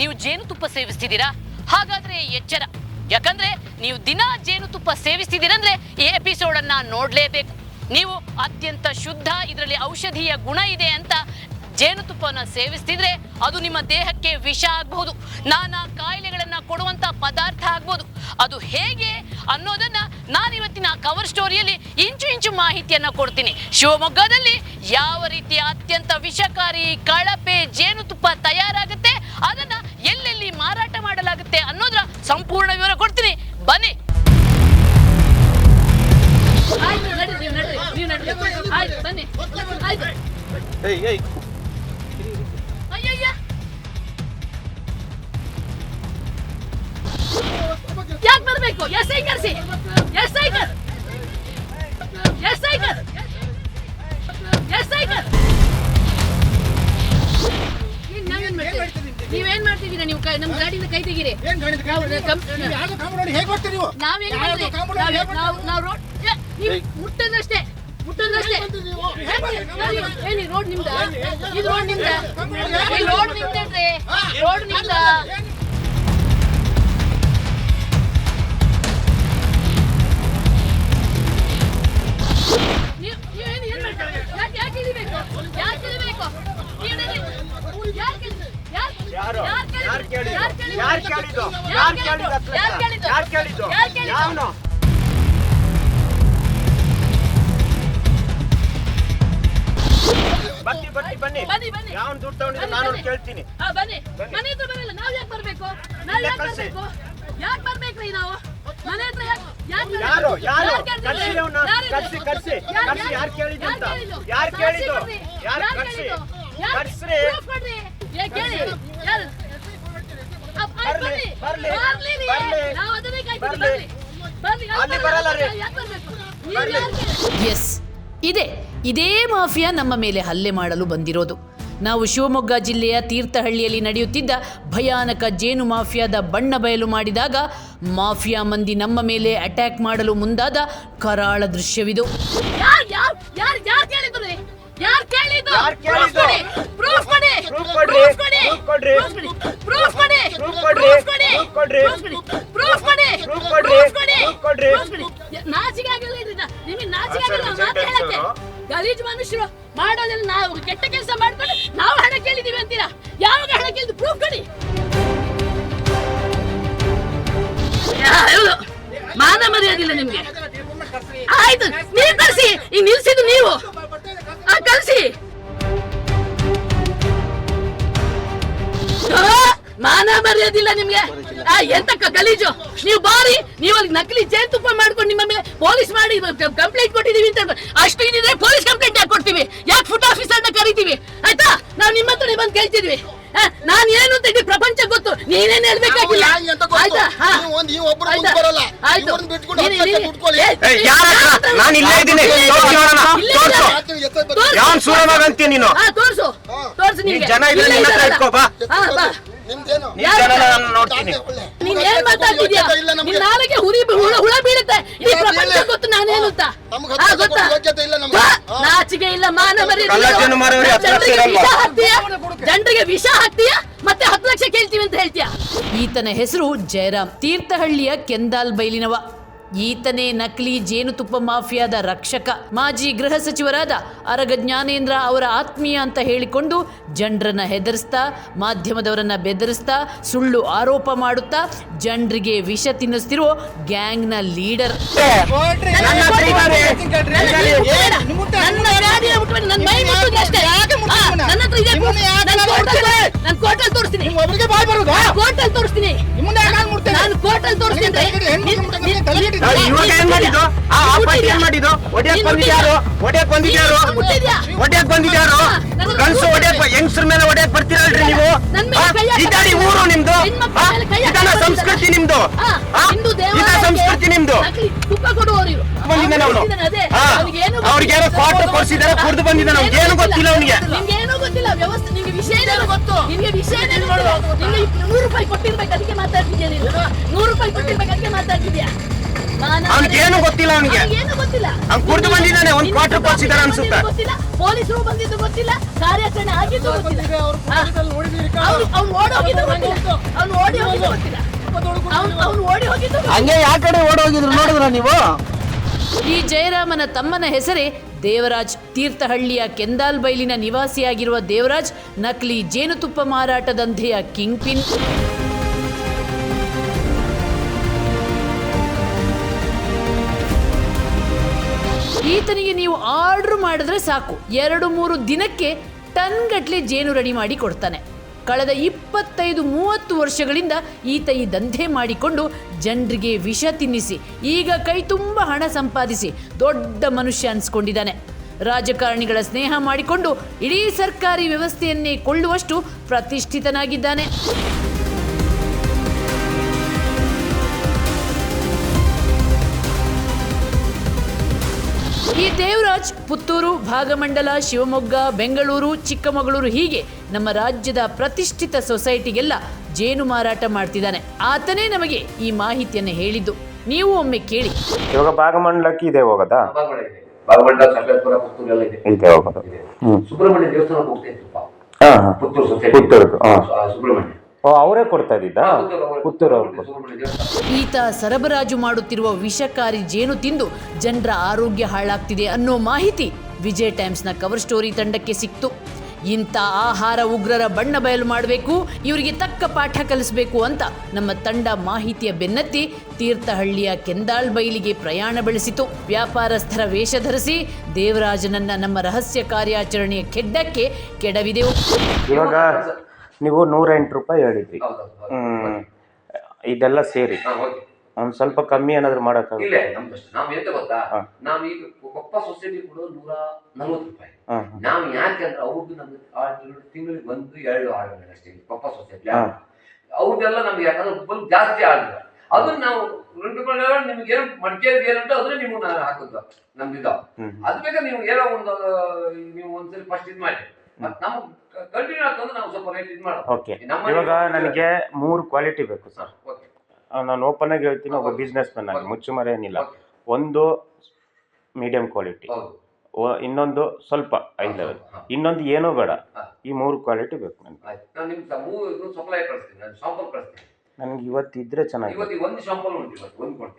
ನೀವು ಜೇನುತುಪ್ಪ ಸೇವಿಸ್ತಿದ್ದೀರಾ? ಹಾಗಾದ್ರೆ ಎಚ್ಚರ. ಯಾಕಂದ್ರೆ ನೀವು ದಿನ ಜೇನುತುಪ್ಪ ಸೇವಿಸ್ತಿದ್ದೀರಂದ್ರೆ ಈ ಎಪಿಸೋಡ್ ಅನ್ನ ನೋಡ್ಲೇಬೇಕು. ನೀವು ಅತ್ಯಂತ ಶುದ್ಧ, ಇದರಲ್ಲಿ ಔಷಧೀಯ ಗುಣ ಇದೆ ಅಂತ ಜೇನುತುಪ್ಪನ ಸೇವಿಸ್ತಿದ್ರೆ ಅದು ನಿಮ್ಮ ದೇಹಕ್ಕೆ ವಿಷ ಆಗಬಹುದು ನಾನಾ ಕಾಯಿಲೆಗಳನ್ನ ಕೊಡುವಂತ ಪದಾರ್ಥ ಆಗ್ಬೋದು. ಅದು ಹೇಗೆ ಅನ್ನೋದನ್ನ ನಾನಿವತ್ತಿನ ಕವರ್ ಸ್ಟೋರಿಯಲ್ಲಿ ಇಂಚು ಇಂಚು ಮಾಹಿತಿಯನ್ನ ಕೊಡ್ತೀನಿ. ಶಿವಮೊಗ್ಗದಲ್ಲಿ ಯಾವ ರೀತಿಯ ಅತ್ಯಂತ ವಿಷಕಾರಿ ಕಳಪೆ ಜೇನುತುಪ್ಪ ತಯಾರಾಗುತ್ತೆ, ಅದನ್ನ ಮಾಡಲಾಗುತ್ತೆ ಅನ್ನೋದ್ರ ಸಂಪೂರ್ಣ ವಿವರ ಕೊಡ್ತೀನಿ. ಬನ್ನಿ. ಬನ್ನಿ. ಯಾಕೆ ಬರಬೇಕು? ಎಸ್ ಐ ಕರ್ಸಿ. ಎಸ್ ಐ ಕರ್. ಎಸ್ ಐ ಕರ್. ಎಸ್ ಐ ನಾವ್- ಗಾಡಿನ ಕೈ ತೆಗಿರಿ. ನಾವ್? ರೋಡ್ ಮುಟ್ಟದಷ್ಟೇ ಮುಟ್ಟದಷ್ಟೇ? ಹೇಳಿ, ರೋಡ್ ನಿಮ್ದ? ಇದು ರೋಡ್ ನಿಮ್ದ? ರೋಡ್ ರೋಡ್ ನಿಮ್ದ? ಬನ್ನಿ ಬನ್ನಿ ಬನ್ನಿ. ಬನ್ನಿ, ಬನ್ನಿ. ಯಾವನ್ ದುಡ್ಡು ತಗೊಂಡಿದ್ದು ಬನ್ನಿ, ನಾನು. ಕೇಳ್ತೀನಿ. ಆ, ಬನ್ನಿ. ಮನೆ ಹತ್ರ ಬರಲ್ಲ ನಾವ್ ಯಾಕೆ ಬರ್ಬೇಕು? ನಾವ್ ಯಾಕೆ ಕಳ್ಸಿ. ಬರ್ಬೇಕು? ಯಾಕೆ ಬರ್ಬೇಕ್ರಿ ನಾವು? ಮನೆ ಹತ್ರ ಯಾಕೆ ಯಾಕೆ ಯಾರು? ಯಾರು? ಕರ್ದಿದ್ದು? ಕರ್ಸಿ ಅವ್ನ ಯಾರು ಇದು? ಕರ್ಸಿ ಕರ್ಸಿ ಯಾರು- ಕರ್ಸಿ ಯಾರು ಕೇಳಿದ್ದು ಅಂತ. ಯಾರು ಕೇಳಿದ್ದು? ಯಾರು ಕೇಳಿದ್ದು ಕೊಡ್ರಿ. ಯಾರು ಯಾರು ಕರ್ಸಿ ಕೇಳಿದ್ದು? ಯಾರು- ಕರ್ಸ್ರಿ proof ಕೊಡ್ರಿ. ಏ, ಕೇಳಿ. ಯಾರು? ಎಸ್ ಇದೆ. ಇದೇ ಮಾಫಿಯಾ ನಮ್ಮ ಮೇಲೆ ಹಲ್ಲೆ ಮಾಡಲು ಬಂದಿರೋದು. ನಾವು ಶಿವಮೊಗ್ಗ ಜಿಲ್ಲೆಯ ತೀರ್ಥಹಳ್ಳಿಯಲ್ಲಿ ನಡೆಯುತ್ತಿದ್ದ ಭಯಾನಕ ಜೇನು ಮಾಫಿಯಾದ ಬಣ್ಣ ಬಯಲು ಮಾಡಿದಾಗ ಮಾಫಿಯಾ ಮಂದಿ ನಮ್ಮ ಮೇಲೆ ಅಟ್ಯಾಕ್ ಮಾಡಲು ಮುಂದಾದ ಕರಾಳ ದೃಶ್ಯವಿದು. ಯಾರ್? ಕೇಳಿದ್ದು ಯಾರ್ ಕೇಳಿದ್ದು? ಪ್ರೂಫ್ ಕೊಡಿ. ಪ್ರೂಫ್ ಕೊಡಿ. ಪ್ರೂಫ್ ಕೊಡಿ. ಪ್ರೂಫ್ ಕೊಡಿ Proof ಕೊಡ್ರಿ. ಪ್ರೂಫ್ ಕೊಡಿ Proof ಕೊಡ್ರಿ. ಪ್ರೂಫ್ ಕೊಡಿ ಕೊಡ್ರಿ. ಕೊಡಿ ನಾಚಿಕೆ ಆಗಲ್ಲ ಇದ್ರಿ ನಿಮಗೆ ಸರ್, ಆಗಲ್ಲ ಮಾತು ಹೇಳಕ್ಕೆ ಸರ್. ಮನುಷ್ಯರು ಮಾಡೋದ್ರಲ್ಲಿ ನಾವು ಕೆಟ್ಟ ಕೆಲಸ ಮಾಡ್ಕೊಂಡು ನಾವು ಹಣ ಕೇಳಿದೀವಿ ಅಂತೀರಾ ಯಾವಾಗ ಹಣ ಕೇಳಿದ್ದು ಪ್ರೂಫ್ ಕೊಡಿ. ಮಾನ ಮರ್ಯಾದಿಲ್ಲ ನಿಮ್ಗೆ ಆಯ್ತು ನೀವು ಕಳ್ಸಿ ಈಗ ನಿಲ್ಸಿದ್ದು ನೀವು ಕಳ್ಸಿ. ಮಾನ ಮರ್ಯಾದಿಲ್ಲ ನಿಮ್ಗೆ. ಆ, ಎಂತ ಕ- ಗಲೀಜು? ನೀವು ಬಾರಿ ನೀವು ಅಲ್ಲಿ ನಕಲಿ ಜೇನುತುಪ್ಪ ಮಾಡ್ಕೊಂಡು ನಿಮ್ಮ ಮೇಲೆ ಪೊಲೀಸ್ ಮಾಡಿ ಕಂಪ್ಲೇಂಟ್ ಕೊಟ್ಟಿದೀವಿ ಅಂತ ಅಷ್ಟು ಇದ್ರೆ ಪೊಲೀಸ್ ಕಂಪ್ಲೇಂಟ್ ಯಾಕೆ ಕೊಡ್ತೀವಿ? ಯಾಕೆ ಫುಡ್ ಆಫೀಸರ್ನ ಕರಿತೀವಿ? ಆಯ್ತಾ? ನಾವು ನಿಮ್ಮ ಹತ್ರ ಬಂದು ಕೇಳ್ತಿದ್ವಿ. ನಾನು ನಾನ್ ಏನು ಅಂತ ಇಡೀ ಪ್ರಪಂಚ ಗೊತ್ತು. ನೀನೇನ್ ಹೇಳ್ಬೇಕಾಗಿಲ್ಲ. ಆಯ್ತಾ? ಆಯ್ತಾ? ತೋರ್ಸಿ ತೋರ್ಸು. ನೀನು ಹಾ ತೋರ್ಸು. ಹಾ. ತೋರ್ಸು ನೀನ್ ನಿನ್ಗೆ. ಜನ ಇದ್ರೆ ನಿನ್ನ ಹತ್ರ. ಇಟ್ಕೋ, ಬಾ. ನೋಡ್ತೀನಿ ಒಳ್ಳೆ. ನೀನ್ ಏನ್ ಮಾತಾಡ್ತಿದ್ಯಾ ಇಲ್ಲ ನಮ್ಗೆ. ನಿನ್ ನಾಲಿಗೆ ಹುರಿ ಹುಳ ಹುಳ ಬೀಳುತ್ತೆ ಈ ಪ್ರಪಂಚ? ಗೊತ್ತು ನಾನೇನು ಅಂತ? ಇಲ್ಲ ನಮ್ಗೆ. ಬಾ, ನಾಚಿಕೆ ಇಲ್ಲ ಮಾನ ಮರ್ಯಾದೆ ಇಲ್ಲ. ಕಳ್ಳಜ್ಜನ ಮಾರೋರು ಹತ್ತು ಲಕ್ಷ ಜನರಿಗೆ ಇರಲ್ವಾ? ವಿಷ ಹಾಕ್ತೀಯಾ ಜನರಿಗೆ ವಿಷ ಹಾಕ್ತೀಯಾ ಮತ್ತೆ ಹತ್ತು ಲಕ್ಷ ಕೇಳ್ತೀವಿ ಅಂತ ಹೇಳ್ತೀಯಾ ಈತನ ಹೆಸರು ಜಯರಾಮ್ ತೀರ್ಥಹಳ್ಳಿಯ ಕೆಂದಾಲ್ ಬೈಲಿನವ ಈತನೇ ನಕಲಿ ಜೇನುತುಪ್ಪ ಮಾಫಿಯಾದ ರಕ್ಷಕ. ಮಾಜಿ ಗೃಹ ಸಚಿವರಾದ ಅರಗ ಜ್ಞಾನೇಂದ್ರ ಅವರ ಆತ್ಮೀಯ ಅಂತ ಹೇಳಿಕೊಂಡು ಜನರನ್ನ ಹೆದರಿಸ್ತಾ ಮಾಧ್ಯಮದವರನ್ನ ಬೆದರಿಸ್ತಾ ಸುಳ್ಳು ಆರೋಪ ಮಾಡುತ್ತಾ ಜನರಿಗೆ ವಿಷ ತಿನ್ನಿಸ್ತಿರೋ ಗ್ಯಾಂಗ್ನ ಲೀಡರ್. ತೋರಿಸ್ತೀನಿ. ಇವಾಗ ಏನ್ ಮಾಡಿದ್ದು? ಆ ಪಾರ್ಟಿ ಏನ್ ಮಾಡಿದ್ದು? ಒಡೆಯಕ್ ಬಂದಿದ್ಯಾರು ಒಡೆಯಕ್ ಬಂದಿದ್ಯಾರು ನೀನ್ ಮುಟ್ಟಿದ್ಯಾ? ಒಡೆಯಕ್ ಬಂದಿದ್ಯಾರು ಹಾ, ಒಡೆಯಕ್ ಹೆಂಗಸ್ರ ಮೇಲೆ ಒಡೆಯಕ್ ಬರ್ತೀರಲ್ರಿ ನೀವು? ಇದಾಡಿ ಊರು ನಿಮ್ದು? ಇದನ್ನ ಸಂಸ್ಕೃತಿ ನಿಮ್ದು? ಇದ ಸಂಸ್ಕೃತಿ ನಿಮ್ದು. ಬಂದಿದ್ದಾನೆ ಅವನು. ಅವ್ನು ಬಂದಿದ್ದಾನೆ, ಅದೇ. ಹಾ, ಅವ್ನಿಗೇನು ಅವನು ಅವ್ರಿಗೆ ಯಾರೋ ಕ್ವಾರ್ಟರ್ ಕೊಡ್ಸಿದಾರೆ ಕುಡ್ದು ಬಂದಿದ್ದಾನೆ ಅವ್ನಿಗೆ ಏನು ಗೊತ್ತಿಲ್ಲ. ಅವನಿಗೆ. ನಿಮ್ಗೆ ಗೊತ್ತು? ವಿಷಯ ಗೊತ್ತು? ನಿಮ್ಗೆ ಇಪ್- ನೂರು ರೂಪಾಯಿ ಕೊಟ್ಟಿರ್ಬೇಕು ಅದಕ್ಕೆ ಮಾತಾಡ್ತಿದ್ಯಾ ನೀನು. ನೂರು ರೂಪಾಯಿ ಕೊಟ್ಟಿರ್ಬೇಕು ಅದಕ್ಕೆ ಮಾತಾಡ್ತಿದ್ಯಾ ನಾನು- ಏನು ಗೊತ್ತಿಲ್ಲ ಅವನಿಗೆ. ಏನು ಗೊತ್ತಿಲ್ಲ. ಅವ್ನು ಕುಡಿದು ಬಂದಿದ್ದಾನೆ ಒಂದು ಕ್ವಾರ್ಟರ್ ಕೊಡ್ಸಿದಾರೆ ಅನ್ಸುತ್ತೆ. ಗೊತ್ತಿಲ್ಲ. ಪೊಲೀಸರು ಬಂದಿದ್ದು ಗೊತ್ತಿಲ್ಲ ಕಾರ್ಯಾಚರಣೆ ಆಗಿದ್ದು ಗೊತ್ತಿಲ್ಲ. ಅವ್ನು ಓಡಿ ಹೋಗಿದ್ದು ಗೊತ್ತಿಲ್ಲ. ಅವ್ನು ಓಡಿ ಹೋಗಿದ್ದು ಗೊತ್ತಿಲ್ಲ. ಅವ್ನು ಅವ್ನು ಓಡಿ ಹೋಗಿದ್ದು. ಹಂಗೆ ಯಾವ ಕಡೆ ಓಡೋಗಿದ್ರು ನೋಡಿದ್ರ ನೀವು? ಈ ಜಯರಾಮನ ತಮ್ಮನ ಹೆಸರೇ ದೇವರಾಜ್ ತೀರ್ಥಹಳ್ಳಿಯ ಕೆಂದಾಲ್ ಬೈಲಿನ ನಿವಾಸಿಯಾಗಿರುವ ದೇವರಾಜ್, ನಕಲಿ ಜೇನುತುಪ್ಪ ಮಾರಾಟ ದಂಧೆಯ ಕಿಂಗ್ ಪಿನ್ ಈತನಿಗೆ ನೀವು ಆರ್ಡರ್ ಮಾಡಿದ್ರೆ ಸಾಕು. ಎರಡು ಮೂರು ದಿನಕ್ಕೆ ಟನ್ ಗಟ್ಲೆ ಜೇನು ರೆಡಿ ಮಾಡಿ ಕೊಡ್ತಾನೆ. ಕಳೆದ ಇಪ್ಪತ್ತೈದು ಮೂವತ್ತು ವರ್ಷಗಳಿಂದ ಈತ ಈ ದಂಧೆ ಮಾಡಿಕೊಂಡು ಜನರಿಗೆ ವಿಷ ತಿನ್ನಿಸಿ, ಈಗ ಕೈ ತುಂಬ ಹಣ ಸಂಪಾದಿಸಿ ದೊಡ್ಡ ಮನುಷ್ಯ ಅನ್ಸ್ಕೊಂಡಿದ್ದಾನೆ. ರಾಜಕಾರಣಿಗಳ ಸ್ನೇಹ ಮಾಡಿಕೊಂಡು ಇಡೀ ಸರ್ಕಾರಿ ವ್ಯವಸ್ಥೆಯನ್ನೇ ಕೊಳ್ಳುವಷ್ಟು ಪ್ರತಿಷ್ಠಿತನಾಗಿದ್ದಾನೆ. ಈ ದೇವರಾಜ್ ಪುತ್ತೂರು ಭಾಗಮಂಡಲ ಶಿವಮೊಗ್ಗ ಬೆಂಗಳೂರು ಚಿಕ್ಕಮಗಳೂರು ಹೀಗೆ ನಮ್ಮ ರಾಜ್ಯದ ಪ್ರತಿಷ್ಠಿತ ಸೊಸೈಟಿಗೆಲ್ಲ ಜೇನು ಮಾರಾಟ ಮಾಡ್ತಿದ್ದಾನೆ. ಆತನೇ ನಮಗೆ ಈ ಮಾಹಿತಿಯನ್ನು ಹೇಳಿದ್ದು. ನೀವು ಒಮ್ಮೆ ಕೇಳಿ. ಇವಾಗ ಭಾಗಮಂಡಲಕ್ಕೆ ಇದೆ ಹೋಗೋದಾ? ಬಾಗಮಂಡ ಇದೆ ಬಾಗಮಂಡ ಸಕಲೇಶ್ವರ ಪುತ್ತೂರು ಎಲ್ಲ ಇದೆ. ಇದೆ ಹೋಗೋದು. ಸುಬ್ರಹ್ಮಣ್ಯ ದೇವಸ್ಥಾನಕ್ಕೆ ಹೋಗ್ತಾ ಪುತ್ತೂರು ಸೊಸೈಟಿ. ಆ, ಸುಬ್ರಹ್ಮಣ್ಯ. ಅವರೇ ಕೊಡ್ತಾ ಇದ್ದಿದ್ದಾ? ಪುತ್ತೂರು ಈತ ಸರಬರಾಜು ಮಾಡುತ್ತಿರುವ ವಿಷಕಾರಿ ಜೇನು ತಿಂದು ಜನರ ಆರೋಗ್ಯ ಹಾಳಾಗ್ತಿದೆ ಅನ್ನೋ ಮಾಹಿತಿ ವಿಜಯ್ ಟೈಮ್ಸ್ನ ಕವರ್ ಸ್ಟೋರಿ ತಂಡಕ್ಕೆ ಸಿಕ್ತು. ಇಂಥ ಆಹಾರ ಉಗ್ರರ ಬಣ್ಣ ಬಯಲು ಮಾಡಬೇಕು ಇವರಿಗೆ ತಕ್ಕ ಪಾಠ ಕಲಿಸಬೇಕು ಅಂತ ನಮ್ಮ ತಂಡ ಮಾಹಿತಿಯ ಬೆನ್ನತ್ತಿ ತೀರ್ಥಹಳ್ಳಿಯ ಕೆಂದಾಳ್ ಬೈಲಿಗೆ ಪ್ರಯಾಣ ಬೆಳೆಸಿತು. ವ್ಯಾಪಾರಸ್ಥರ ವೇಷ ಧರಿಸಿ ದೇವರಾಜನನ್ನ ನಮ್ಮ ರಹಸ್ಯ ಕಾರ್ಯಾಚರಣೆಯ ಕೆಡ್ಡಕ್ಕೆ ಕೆಡವಿದೆವು. ನೀವು ನೂರ ಎಂಟು ರೂಪಾಯಿ ಹೇಳಿದ್ರಿ. ಹೌದೌದು ಹೌದು. ಹ್ಮ್. ಇದೆಲ್ಲ ಸೇರಿ. ಹಾ, ಓಕೆ. ಒಂದ್ ಸ್ವಲ್ಪ ಕಮ್ಮಿ ಏನಾದ್ರು ಇಲ್ಲ ಮಾಡಕ್ಕಾಗುತ್ತೆ ನಮ್ದು ಅಷ್ಟೇ ನಾವು ಎಂತ ಗೊತ್ತಾ? ಹಾ. ನಾವ್ ಈಗ ಕೊಪ್ಪ ಸೊಸೈಟಿ ಕೂಡ ನೂರ ನಲ್ವತ್ತು ರೂಪಾಯಿ. ಹಾ ನಾವು ಯಾಕೆ ಅಂದ್ರೆ ಅವ್ರದ್ದು ನಮ್ಗೆ ತಿಂಗಳಿಗೆ ಒಂದು ಎರಡು ಆರ್ಡರ್ ಅಷ್ಟೇ ಸೊಸೈಟಿ ಹಾ. ಅವ್ರದ್ದೆಲ್ಲ ನಮ್ಗೆ ಯಾಕಂದ್ರೆ ಫುಲ್ ಜಾಸ್ತಿ ಆರ್ಡರ್ ಅದನ್ನ ನಾವು ನಿಮ್ಗೆ ಏನು ಮಡಿಕೇರಿ ಏನಂತ ಅದನ್ನ ನೀವು ನಾನು ಹ್ಮ್. ಅದು ಬೇಕಾದ್ರೆ ನೀವು ಏನೋ ಒಂದು ನೀವು ಒಂದ್ಸರಿ ಫಸ್ಟ್ ಇದು ಮಾಡಿ. ಕಂಟಿನ್ಯೂ ಆಗ್ತಂದ್ರೆ ನಾವು ಸ್ವಲ್ಪ ರೇಟ್ ಇದು ಮಾಡೋದು. ಓಕೆ ನಮ್ಮ ಇವಾಗ ನನಗೆ ಮೂರು ಕ್ವಾಲಿಟಿ ಬೇಕು ಸರ್ ಓಕೆ ನಾನು ಓಪನ್ ಆಗಿ ಹೇಳ್ತೀನಿ ಒಬ್ಬ ಬಿಸ್ನೆಸ್ ಮ್ಯಾನ್ ಆಗಿ ಮುಚ್ಚುಮರೆ ಏನಿಲ್ಲ. ಒಂದು ಮೀಡಿಯಂ ಕ್ವಾಲಿಟಿ ಇನ್ನೊಂದು ಸ್ವಲ್ಪ ಐ ಲೆವೆಲ್ ಇನ್ನೊಂದು ಏನೂ ಬೇಡ. ಈ ಮೂರು ಕ್ವಾಲಿಟಿ ಬೇಕು ನನಗೆ. ನನಗೆ ಇವತ್ತಿದ್ರೆ ಚೆನ್ನಾಗಿ ಇವತ್ತಿಗೆ ಒಂದು ಶಾಂಪಲ್ ಉಂಟು ಇವತ್ತು. ಒಂದು ಕೊಡ್ತೀನಿ.